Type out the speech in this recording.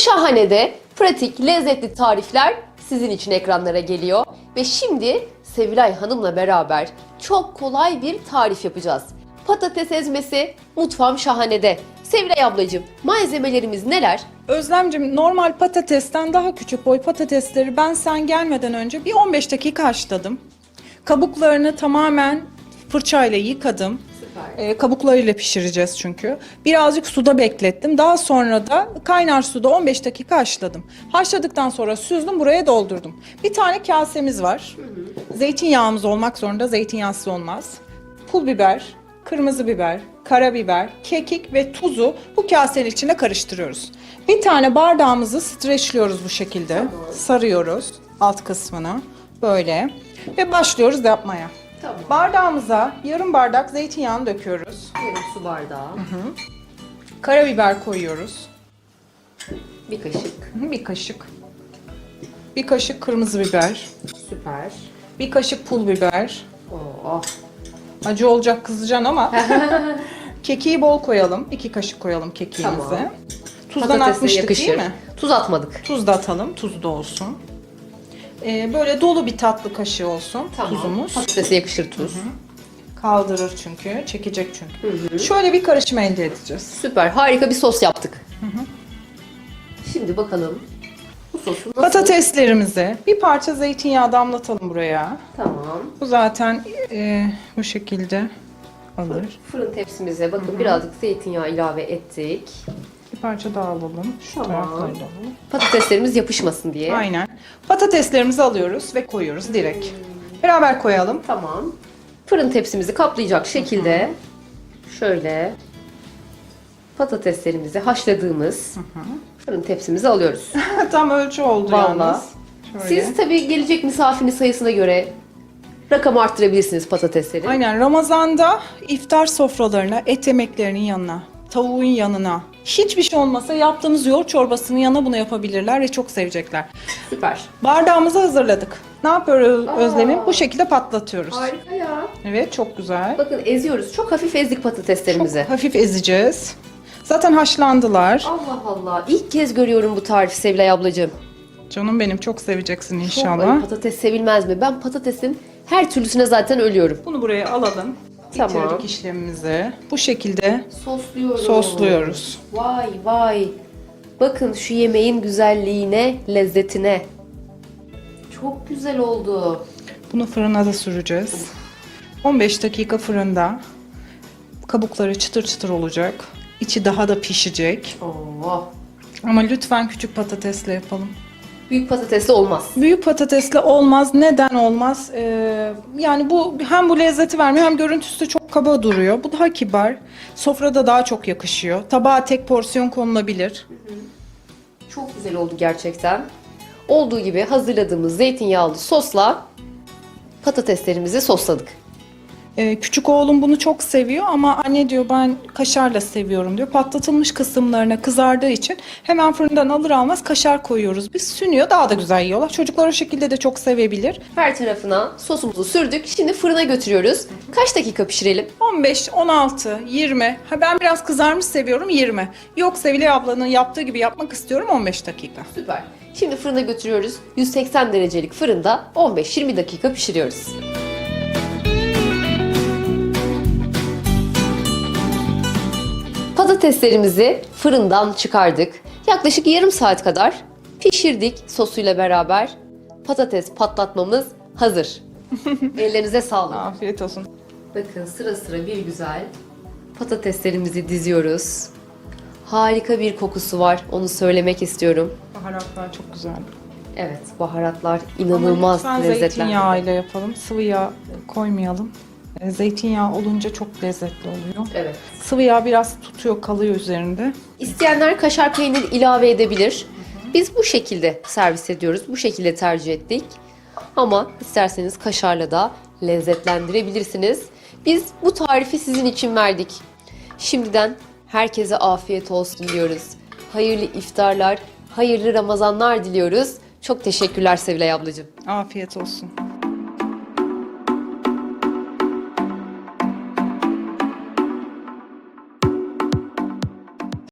şahanede pratik, lezzetli tarifler sizin için ekranlara geliyor. Ve şimdi Sevilay Hanım'la beraber çok kolay bir tarif yapacağız. Patates ezmesi mutfağım şahanede. Sevilay ablacığım malzemelerimiz neler? Özlemcim normal patatesten daha küçük boy patatesleri ben sen gelmeden önce bir 15 dakika haşladım. Kabuklarını tamamen fırçayla yıkadım. Ee, kabuklarıyla pişireceğiz çünkü. Birazcık suda beklettim. Daha sonra da kaynar suda 15 dakika haşladım. Haşladıktan sonra süzdüm buraya doldurdum. Bir tane kasemiz var. Zeytinyağımız olmak zorunda. Zeytinyağsız olmaz. Pul biber, kırmızı biber, karabiber, kekik ve tuzu bu kasenin içine karıştırıyoruz. Bir tane bardağımızı streçliyoruz bu şekilde. Sarıyoruz alt kısmını böyle ve başlıyoruz yapmaya. Tamam. Bardağımıza yarım bardak zeytinyağını döküyoruz. Yarım su bardağı, Karabiber koyuyoruz. bir kaşık. Bir kaşık. Bir kaşık kırmızı biber. Süper. Bir kaşık pul biber. Oh. Acı olacak kızacaksın ama. Kekiği bol koyalım. İki kaşık koyalım kekiğimizi. Tamam. Tuzdan Patatesle atmıştık yakışır. değil mi? Tuz atmadık. Tuz da atalım. Tuz da olsun. Ee, böyle dolu bir tatlı kaşığı olsun tuzumuz. Patatese yakışır tuz. Kaldırır çünkü. Çekecek çünkü. Şöyle bir karışım elde edeceğiz. Süper. Harika bir sos yaptık. Şimdi bakalım bu sosu nasıl? Patateslerimize bir parça zeytinyağı damlatalım buraya. Tamam. Bu zaten e, bu şekilde alır. Fırın tepsimize bakın birazcık zeytinyağı ilave ettik. Parça daha alalım. Şu Tamam. tarafları da alalım. Patateslerimiz yapışmasın diye. Aynen. Patateslerimizi alıyoruz ve koyuyoruz direkt. Beraber koyalım. Tamam. Fırın tepsimizi kaplayacak şekilde şöyle patateslerimizi haşladığımız fırın tepsimize alıyoruz. Tam ölçü oldu Vallahi. yalnız. Şöyle. Siz tabii gelecek misafirin sayısına göre rakam arttırabilirsiniz patatesleri. Aynen Ramazan'da iftar sofralarına, et yemeklerinin yanına, tavuğun yanına, hiçbir şey olmasa yaptığımız yoğurt çorbasının yanına bunu yapabilirler ve çok sevecekler. Süper. Bardağımızı hazırladık. Ne yapıyoruz Özlem'im? Bu şekilde patlatıyoruz. Harika ya. Evet çok güzel. Bakın eziyoruz. Çok hafif ezdik patateslerimizi. Çok hafif ezeceğiz. Zaten haşlandılar. Allah Allah. İlk kez görüyorum bu tarifi Sevilay ablacığım. Canım benim çok seveceksin Çok- inşallah. Ay, patates sevilmez mi? Ben patatesin her türlüsüne zaten ölüyorum. Bunu buraya alalım. Tamam. Bitirdik işlemimizi. Bu şekilde Sosluyoruz. sosluyoruz. Vay vay. Bakın şu yemeğin güzelliğine, lezzetine. Çok güzel oldu. Bunu fırına da süreceğiz. 15 dakika fırında. Kabukları çıtır çıtır olacak. İçi daha da pişecek. Oo. Ama lütfen küçük patatesle yapalım. Büyük patatesli olmaz. Büyük patatesle olmaz. Neden olmaz? Ee, yani bu hem bu lezzeti vermiyor hem görüntüsü de çok kaba duruyor. Bu daha kibar. Sofrada daha çok yakışıyor. Tabağa tek porsiyon konulabilir. Çok güzel oldu gerçekten. Olduğu gibi hazırladığımız zeytinyağlı sosla patateslerimizi sosladık. Ee, küçük oğlum bunu çok seviyor ama anne diyor ben kaşarla seviyorum diyor. Patlatılmış kısımlarına kızardığı için hemen fırından alır almaz kaşar koyuyoruz. Biz sünüyor daha da güzel yiyorlar. Çocuklar o şekilde de çok sevebilir. Her tarafına sosumuzu sürdük. Şimdi fırına götürüyoruz. Kaç dakika pişirelim? 15, 16, 20. Ha ben biraz kızarmış seviyorum 20. Yok Sevilay ablanın yaptığı gibi yapmak istiyorum 15 dakika. Süper. Şimdi fırına götürüyoruz. 180 derecelik fırında 15-20 dakika pişiriyoruz. Patateslerimizi fırından çıkardık. Yaklaşık yarım saat kadar pişirdik sosuyla beraber. Patates patlatmamız hazır. Ellerinize sağlık. Afiyet olsun. Bakın sıra sıra bir güzel patateslerimizi diziyoruz. Harika bir kokusu var. Onu söylemek istiyorum. Baharatlar çok güzel. Evet, baharatlar Ama inanılmaz lütfen lezzetli. zeytinyağıyla yapalım. Sıvı yağ koymayalım. Ee, Zeytinyağı olunca çok lezzetli oluyor. Evet. Sıvı yağ biraz tutuyor, kalıyor üzerinde. İsteyenler kaşar peynir ilave edebilir. Biz bu şekilde servis ediyoruz. Bu şekilde tercih ettik. Ama isterseniz kaşarla da lezzetlendirebilirsiniz. Biz bu tarifi sizin için verdik. Şimdiden herkese afiyet olsun diyoruz. Hayırlı iftarlar, hayırlı Ramazanlar diliyoruz. Çok teşekkürler Sevilay ablacığım. Afiyet olsun.